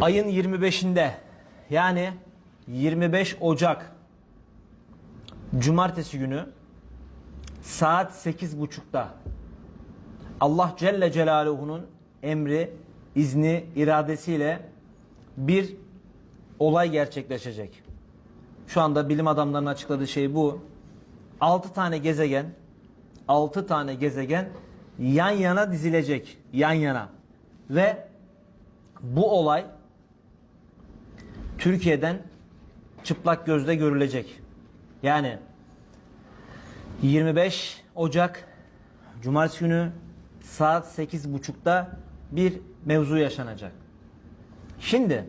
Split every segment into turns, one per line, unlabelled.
Ayın 25'inde yani 25 Ocak Cumartesi günü saat 8.30'da Allah Celle Celaluhu'nun emri, izni, iradesiyle bir olay gerçekleşecek. Şu anda bilim adamlarının açıkladığı şey bu. 6 tane gezegen 6 tane gezegen yan yana dizilecek. Yan yana. Ve bu olay Türkiye'den çıplak gözle görülecek. Yani 25 Ocak Cumartesi günü saat 8.30'da bir mevzu yaşanacak. Şimdi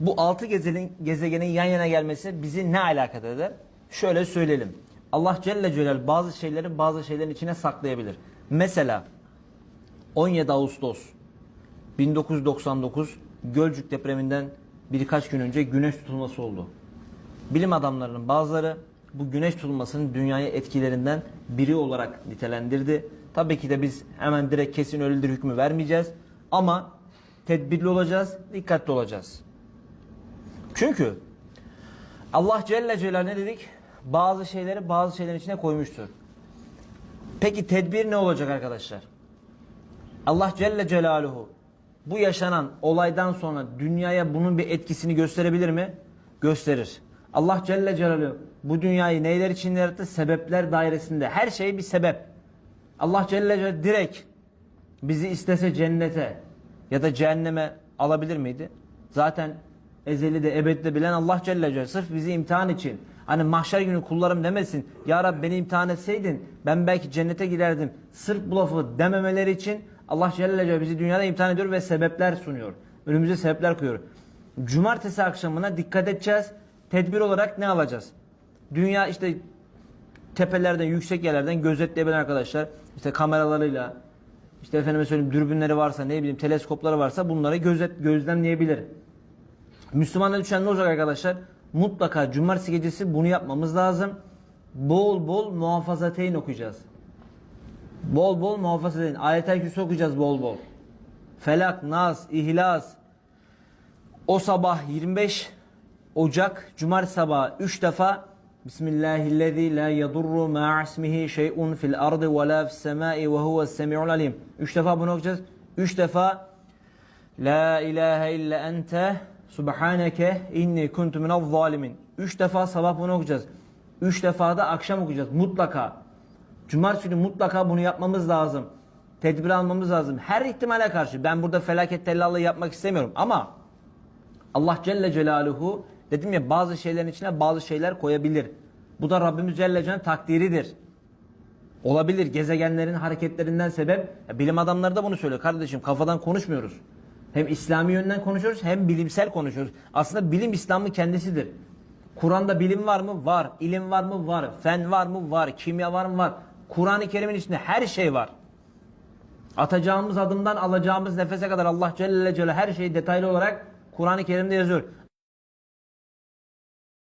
bu altı gezegenin, gezegenin yan yana gelmesi bizi ne alakadar eder? Şöyle söyleyelim. Allah Celle Celal bazı şeyleri bazı şeylerin içine saklayabilir. Mesela 17 Ağustos 1999 Gölcük depreminden birkaç gün önce güneş tutulması oldu. Bilim adamlarının bazıları bu güneş tutulmasının dünyaya etkilerinden biri olarak nitelendirdi. Tabii ki de biz hemen direkt kesin öyledir hükmü vermeyeceğiz. Ama tedbirli olacağız, dikkatli olacağız. Çünkü Allah Celle Celal ne dedik? Bazı şeyleri bazı şeylerin içine koymuştur. Peki tedbir ne olacak arkadaşlar? Allah Celle Celaluhu bu yaşanan olaydan sonra dünyaya bunun bir etkisini gösterebilir mi? Gösterir. Allah Celle Celaluhu bu dünyayı neyler için yarattı? Sebepler dairesinde. Her şey bir sebep. Allah Celle Celaluhu direkt bizi istese cennete ya da cehenneme alabilir miydi? Zaten ezeli de ebedi de bilen Allah Celle Celaluhu sırf bizi imtihan için. Hani mahşer günü kullarım demesin. Ya Rabbi beni imtihan etseydin ben belki cennete girerdim. Sırf bu lafı dememeleri için Allah Celle Celaluhu bizi dünyada imtihan ediyor ve sebepler sunuyor. Önümüze sebepler koyuyor. Cumartesi akşamına dikkat edeceğiz. Tedbir olarak ne alacağız? Dünya işte tepelerden, yüksek yerlerden gözetleyebilen arkadaşlar işte kameralarıyla işte efendime söyleyeyim dürbünleri varsa ne bileyim teleskopları varsa bunları gözet gözlemleyebilir. Müslümana düşen ne olacak arkadaşlar? Mutlaka cumartesi gecesi bunu yapmamız lazım. Bol bol muhafazateyn okuyacağız. Bol bol muhafazateyn. Ayet-el Kürsü okuyacağız bol bol. Felak, Nas, İhlas. O sabah 25 Ocak Cumartesi sabahı 3 defa Bismillahillezî la yadurru ma'a ismihi şey'un fil ardı ve la fis semâi ve huves semi'ul alim. 3 defa bunu okuyacağız. 3 defa La ilahe illa ente subhaneke inni kuntu minel zalimin. 3 defa sabah bunu okuyacağız. 3 defa da akşam okuyacağız mutlaka. Cumartesi günü mutlaka bunu yapmamız lazım. Tedbir almamız lazım. Her ihtimale karşı ben burada felaket tellallığı yapmak istemiyorum ama Allah Celle Celaluhu dedim ya bazı şeylerin içine bazı şeyler koyabilir. Bu da Rabbimiz Celle Celaluhu'nun takdiridir. Olabilir gezegenlerin hareketlerinden sebep. Ya bilim adamları da bunu söylüyor kardeşim kafadan konuşmuyoruz. Hem İslami yönden konuşuyoruz hem bilimsel konuşuyoruz. Aslında bilim İslam'ın kendisidir. Kur'an'da bilim var mı? Var. İlim var mı? Var. Fen var mı? Var. Kimya var mı? Var. Kur'an-ı Kerim'in içinde her şey var. Atacağımız adımdan alacağımız nefese kadar Allah Celle Celle her şeyi detaylı olarak Kur'an-ı Kerim'de yazıyor.